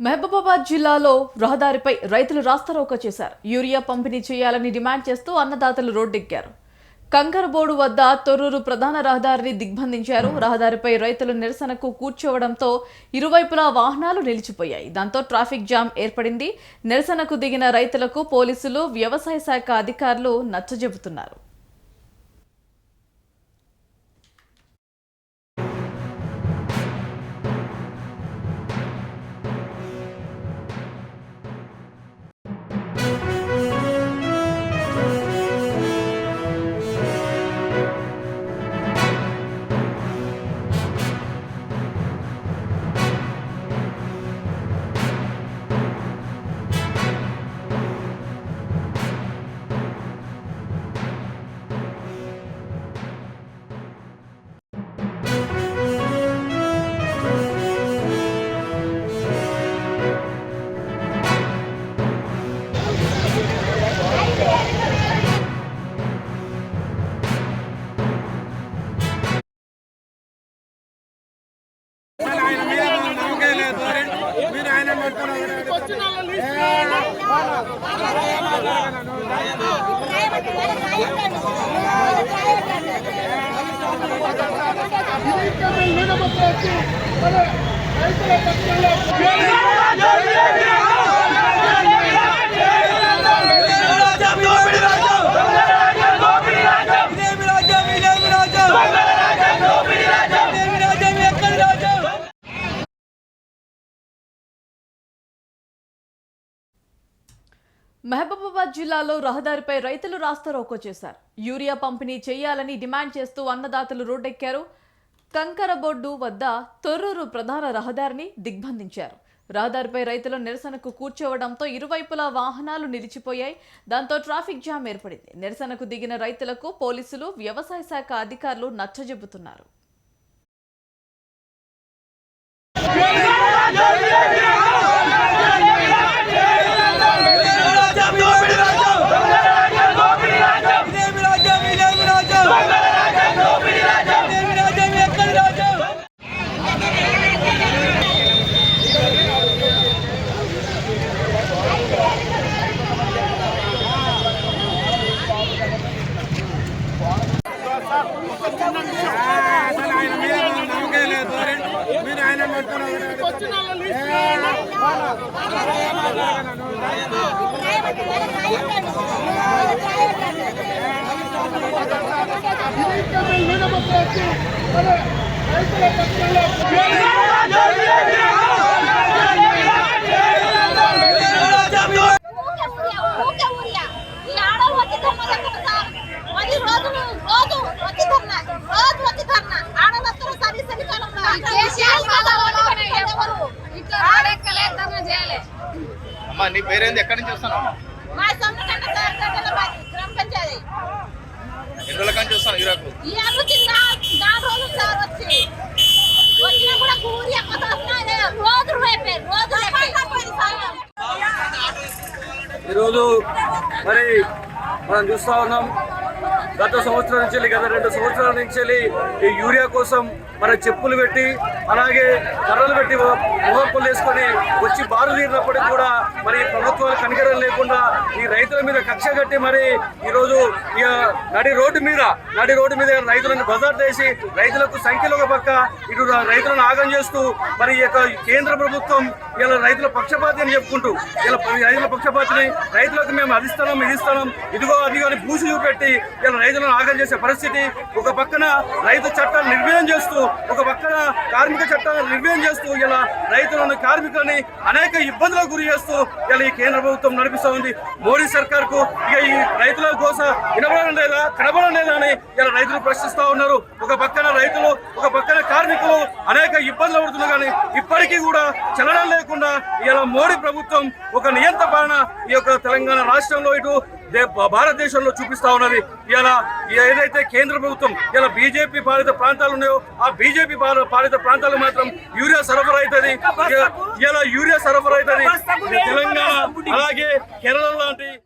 మహబూబాబాద్ జిల్లాలో రహదారిపై రైతులు రాస్తారోకో చేశారు. యూరియా పంపిణీ చేయాలని డిమాండ్ చేస్తూ అన్నదాతలు రోడ్డెక్కారు. కంకరబోడు వద్ద తొర్రూరు ప్రధాన రహదారిని దిగ్బంధించారు. రహదారిపై రైతులు నిరసనకు కూర్చోవడంతో ఇరువైపులా వాహనాలు నిలిచిపోయాయి. దాంతో ట్రాఫిక్ జామ్ ఏర్పడింది. నిరసనకు దిగిన రైతులకు పోలీసులు వ్యవసాయ శాఖ అధికారులు నచ్చజెబుతున్నారు. నమ్మకం లేదు మీరు ఆయన మహబూబాబాద్ జిల్లాలో రహదారిపై రైతులు రాస్తారోకో చేశారు. యూరియా పంపిణీ చేయాలని డిమాండ్ చేస్తూ అన్నదాతలు రోడ్డెక్కారు. కంకరబొడ్డు వద్ద తొర్రూరు ప్రధాన రహదారిని దిగ్బంధించారు. రహదారిపై రైతులు నిరసనకు కూర్చోవడంతో ఇరువైపులా వాహనాలు నిలిచిపోయాయి. దాంతో ట్రాఫిక్ జామ్ ఏర్పడింది. నిరసనకు దిగిన రైతులకు పోలీసులు వ్యవసాయ శాఖ అధికారులు నచ్చజెబుతున్నారు అసలు ఆయన మీద మాకు నమ్మకం లేదు రైతుల పక్షంలో నీ పేరేంది ఎక్కడి నుంచి వస్తున్నావు. ఎన్ని రోజుల నుంచి వస్తాను ఇరాకు ఈ ఆమె వచ్చి నా- నాలుగు రోజులు సార్ వచ్చి. వచ్చినా కూడా ఊరియా కొత్త వస్తున్నాయి. రోజు రేపే, రోజు రేపే. ఈరోజు మరి మనం చూస్తా ఉన్నాం గత సంవత్సరం నుంచి వెళ్ళి, గత రెండు సంవత్సరాల నుంచి వెళ్ళి ఈ యూరియా కోసం మన చెప్పులు పెట్టి అలాగే కర్రలు పెట్టి ముఖప్పులు వేసుకొని వచ్చి బారు తీరినప్పటికి కూడా మరి ప్రభుత్వాలు కనికరం లేకుండా ఈ రైతుల మీద కక్ష కట్టి మరి ఈరోజు ఈ నడి రోడ్డు మీద నడి రోడ్డు మీద రైతులను బజార్ చేసి రైతులకు సంఖ్యలో ఒక పక్క ఇటు రైతులను ఆగం చేస్తూ మరి ఈ యొక్క కేంద్ర ప్రభుత్వం ఇలా రైతుల పక్షపాతి అని చెప్పుకుంటూ ఇలా రైతుల పక్షపాతిని రైతులకు మేము అది ఇదిస్తాం ఇదిగో అది కానీ భూసి చూపెట్టి ఇలా రైతులను ఆగం చేసే పరిస్థితి. ఒక పక్కన రైతు చట్టాలు నిర్వీర్యం చేస్తూ ఒక పక్కన కార్మిక చట్టాలను నిర్వీర్యం చేస్తూ ఇలా రైతులను కార్మికులని అనేక ఇబ్బందులకు గురి చేస్తూ ఇలా ఈ కేంద్ర ప్రభుత్వం నడిపిస్తూ ఉంది. మోడీ సర్కార్కు ఇక ఈ రైతుల కోసం వినబడడం లేదా కనబడడం లేదా అని ఇలా రైతులు ప్రశ్నిస్తూ ఉన్నారు. ఒక పక్కన రైతులు ఒక పక్కన కార్మికులు అనేక ఇబ్బందులు పడుతున్నారు కానీ ఇప్పటికీ కూడా చలనం లేకుండా ఇలా మోడీ ప్రభుత్వం ఒక నియంత్ర పాలన ఈ యొక్క తెలంగాణ రాష్ట్రంలో ఇటు భారతదేశంలో చూపిస్తా ఉన్నది. ఇలా ఏదైతే కేంద్ర ప్రభుత్వం ఇలా బీజేపీ పాలిత ప్రాంతాలు ఉన్నాయో ఆ బీజేపీ పాలిత ప్రాంతాలకు మాత్రం యూరియా సరఫరా అవుతుంది. ఇలా యూరియా సరఫరా అవుతుంది. తెలంగాణ అలాగే కేరళ లాంటి